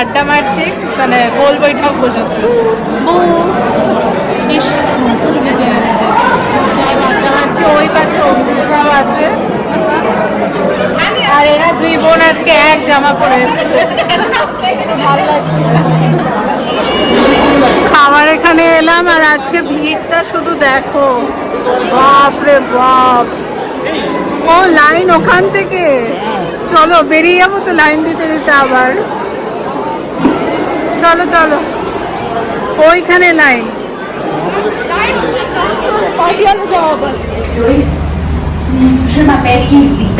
আড্ডা মারছি মানে গোল বৈঠক বসেছে। আড্ডা মারছে ওই পাশে আছে। আর এরা দুই বোন আজকে এক জামা পরে এসেছে। খাবার এখানে এলাম আর আজকে ভিড়টা শুধু দেখো। বাপ রে বাপ। ও লাইন ওখান থেকে। চলো বেরিয়ে যাব তো লাইন দিতে দিতে আবার। চলো চলো ওইখানে লাইন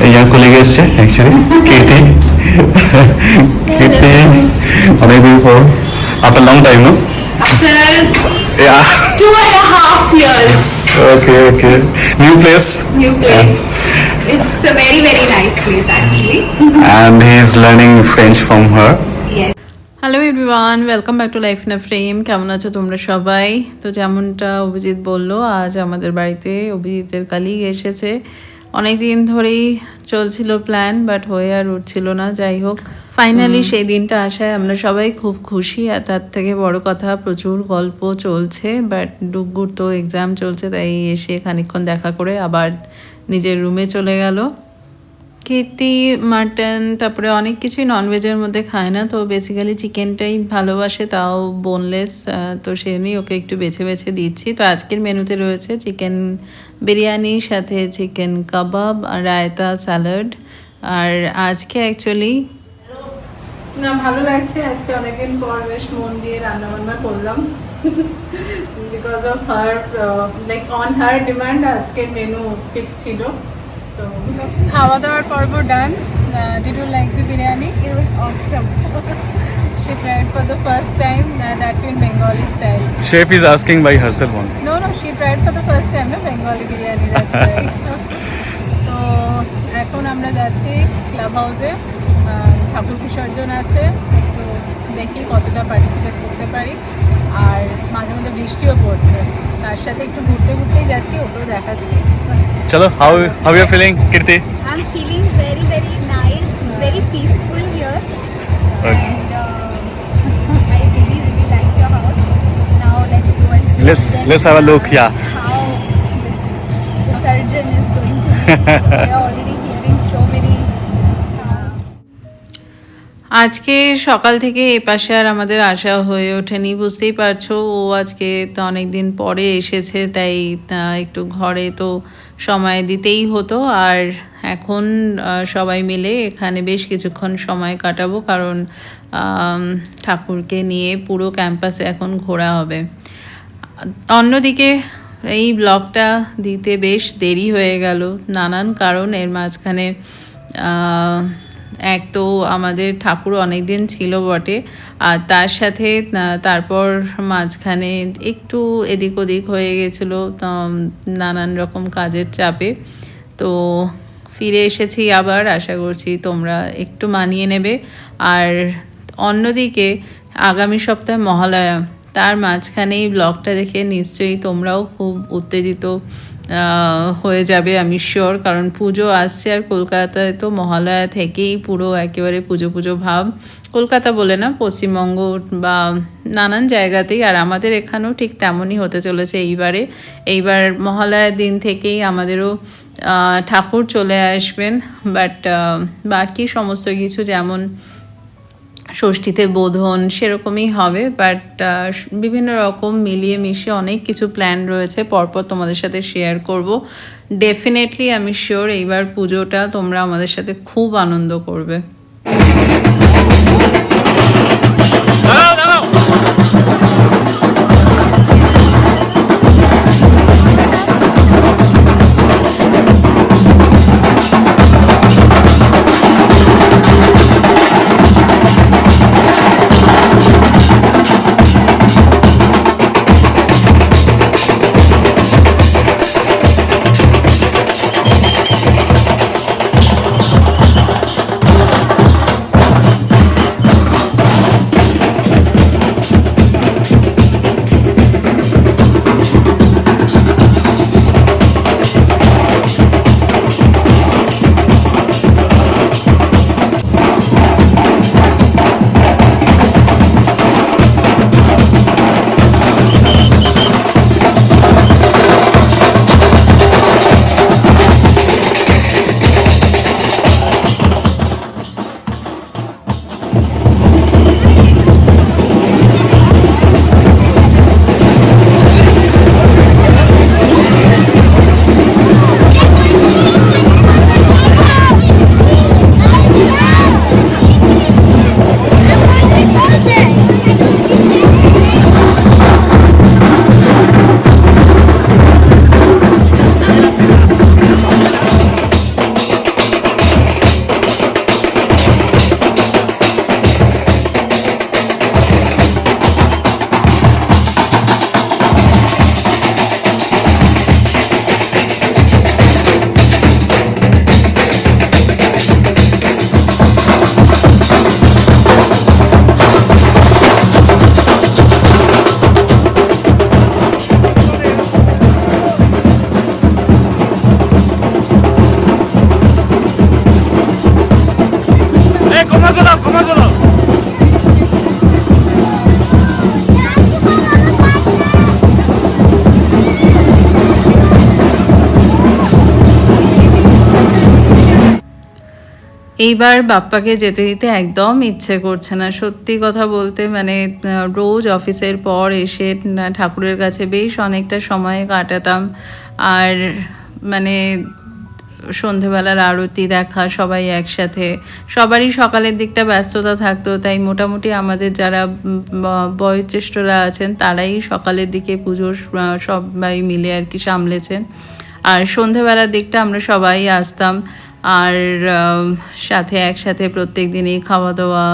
এই যার কোলেগে এসছে অ্যাকচুয়ালি কীর্তি কীর্তি অনেকদিন পর after long time no Yeah. two and a half years, Okay, okay. New place. new place. It's a very very nice place actually. And he's learning French from her. Hello everyone welcome back to life না frame কেমন আছো তোমরা সবাই? তো যেমনটা অভিজিৎ বলল আজ আমাদের বাড়িতে অভিজিতের কালিগ এসেছে। অনেক দিন ধরেই চলছিল প্ল্যান বাট হয়ে আর উঠছিল না যাই হোক। ফাইনালি সেই দিনটা আসায় আমরা সবাই খুব খুশি আর তার থেকে বড় কথা প্রচুর গল্প চলছে বাট ডুগুর তো এক্সাম চলছে তাই এসে খানিকক্ষণ দেখা করে আবার নিজের রুমে চলে গেল। কীর্তি মাটন, তারপরে অনেক কিছুই ননভেজের মধ্যে খায় না। তো বেসিক্যালি চিকেনটাই ভালোবাসে, তাও বোনলেস তো সে নিয়ে ওকে একটু বেছে বেছে দিচ্ছি। তো আজকের মেনুতে রয়েছে চিকেন বিরিয়ানির সাথে চিকেন কাবাব আর রায়তা স্যালাড আর আজকে অ্যাকচুয়ালি না, ভালো লাগছে। আজকে অনেকদিন পর বেশ মন দিয়ে রান্নাবান্না করলাম। Because of her like on her demand আজকে মেনু ফিক্স ছিল। খাওয়া দাওয়ার পর্ব done did you like the biryani it was awesome she tried for the first time that in Bengali style chef is asking by herself one no no she tried for the first time না Bengali biryani তো এখন আমরা যাচ্ছি club হাউসে ঠাকুর বিসর্জন আছে একটু দেখি কতটা পার্টিসিপেট করতে পারি। আর মাঝে মধ্যে বৃষ্টিও পড়ছে তার সাথে একটু ঘুরতে ঘুরতেই যাচ্ছি ওটাও দেখাচ্ছি। Chalo, how how you feeling, Kirti? I'm feeling very very nice. It's very peaceful here. Okay. And uh, I really really like your house. Now let's go and Let's let's have a look. Yeah. how this the surgeon is going to be. so আজকে সকাল থেকে এ পাশে আর আমাদের আসা হয়ে ওঠেনি, বুঝতেই পারছ। ও আজকে তো অনেক দিন পরে এসেছে, তাই একটু ঘরে তো সময় দিতেই হতো। আর এখন সবাই মিলে এখানে বেশ কিছুক্ষণ সময় কাটাবো কারণ ঠাকুরকে নিয়ে পুরো ক্যাম্পাসে এখন ঘোরা হবে। অন্যদিকে এই ব্লগটা দিতে বেশ দেরি হয়ে গেল। নানান কারণ এর মাঝখানে এক তো আমাদের ঠাকুর অনেক দিন ছিল বটে, আর তার সাথে তারপর মাঝখানে একটু এদিক ওদিক হয়ে গেছিল নানান রকম কাজের চাপে। তো ফিরে এসেছি আবার, আশা করছি তোমরা একটু মানিয়ে নেবে। আর অন্যদিকে আগামী সপ্তাহে মহালয়া, তার মাঝখানে এই ব্লগটা দেখে নিশ্চয়ই তোমরাও খুব উত্তেজিত হয়ে যাবে, আমি শিওর কারণ পুজো আসছে আর কলকাতায় তো মহালয়া থেকেই পুরো একেবারে পুজো পুজো ভাব। কলকাতা বলে না, পশ্চিমবঙ্গ বা নানান জায়গাতেই, আর আমাদের এখানেও ঠিক তেমনই হতে চলেছে এইবারে। এইবার মহালয়ার দিন থেকেই আমাদেরও ঠাকুর চলে আসবেন বাট বাকি সমস্ত কিছু যেমন ষষ্ঠীতে বোধন সেরকমই হবে বাট বিভিন্ন রকম মিলিয়ে মিশিয়ে অনেক কিছু প্ল্যান রয়েছে, পরপর তোমাদের সাথে শেয়ার করব। ডেফিনেটলি আমি শিওর এইবার পুজোটা তোমরা আমাদের সাথে খুব আনন্দ করবে। এইবার বাপ্পাকে যেতে দিতে একদম ইচ্ছে করছে না। সত্যি কথা বলতে মানে রোজ অফিসের পর এসে ঠাকুরের কাছে বেশ অনেকটা সময় কাটাতাম। আর মানে সন্ধেবেলার আরতি দেখা, সবাই একসাথে। সবারই সকালের দিকটা ব্যস্ততা থাকতো, তাই মোটামুটি আমাদের যারা বয়োজ্যেষ্ঠরা আছেন, তারাই সকালের দিকে পুজোর সবাই মিলে আর কি সামলেছেন। আর সন্ধেবেলার দিকটা আমরা সবাই আসতাম। আর সাথে একসাথে প্রত্যেক দিনই খাওয়া দাওয়া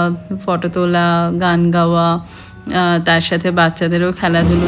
ফটো তোলা, গান গাওয়া তার সাথে বাচ্চাদেরও খেলাধুলো।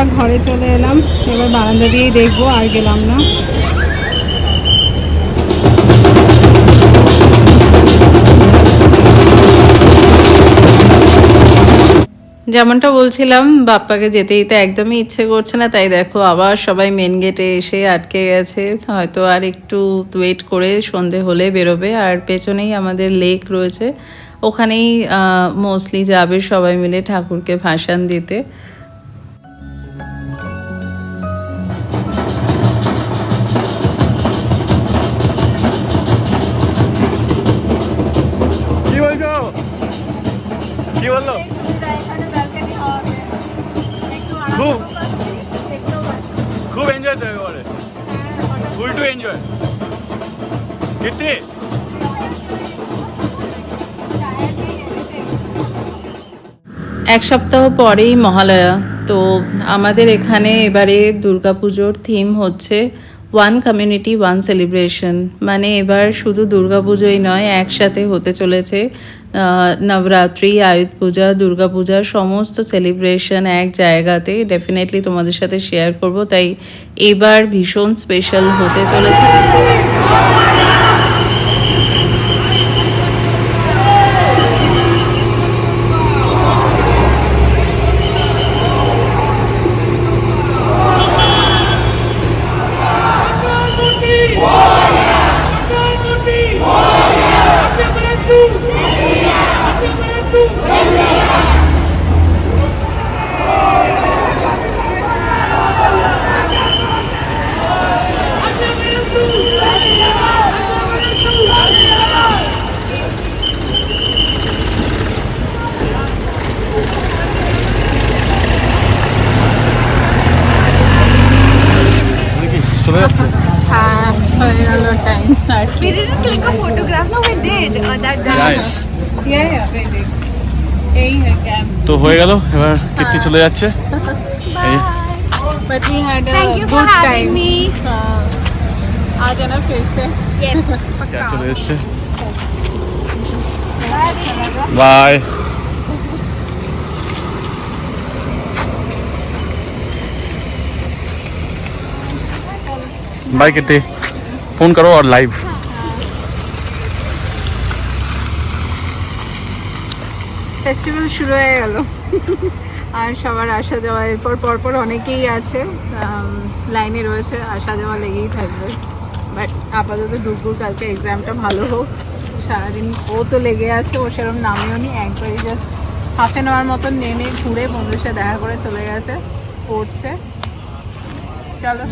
আমরা ঘরে চলে এলাম। এবার বারান্দা দিয়েই দেখব আর গেলাম না। যেমনটা বলছিলাম, বাপ্পাকে যেতেই তো একদমই ইচ্ছে করছে না। তাই দেখো, আবার সবাই মেন গেটে এসে আটকে গেছে। হয়তো আর একটু ওয়েট করে সন্ধে হলে বেরোবে। আর পেছনেই আমাদের লেক রয়েছে। ওখানেই মোস্টলি যাবে সবাই মিলে ঠাকুরকে ভাসান দিতে। এক সপ্তাহ পরেই মহালয়া। তো আমাদের এখানে এবারে দুর্গাপুজোর থিম হচ্ছে ওয়ান কমিউনিটি ওয়ান সেলিব্রেশন মানে এবার শুধু দুর্গাপুজোই নয়, একসাথে হতে চলেছে নবরাত্রি, আয়ুধ পূজা দুর্গাপূজা সমস্ত সেলিব্রেশন এক জায়গাতে। ডেফিনেটলি তোমাদের সাথে শেয়ার করব, তাই এবার ভীষণ স্পেশাল হতে চলেছে। হয়ে গেল এবার কীর্তি চলে যাচ্ছে এই But we had a Thank you for good having time. me. आ जाना फिर से Yes. ক্যাব চলে এসছে বাই बाय कितने फोन करो और लाइव ফেস্টিভ্যাল শুরু হয়ে গেল। আর সবার আসা যাওয়া, এরপর পরপর অনেকেই আছে লাইনে রয়েছে, আসা যাওয়া লেগেই থাকবে। বাট আপাতত ডুবুর কালকে এক্সামটা ভালো হোক। সারাদিন ও তো লেগে আছে, ও সেরকম নামেও নি একবারই জাস্ট হাফ অ্যান আওয়ার মতন নেমে ঘুরে বন্ধুর সাথে দেখা করে চলে গেছে, পড়ছে। চলো।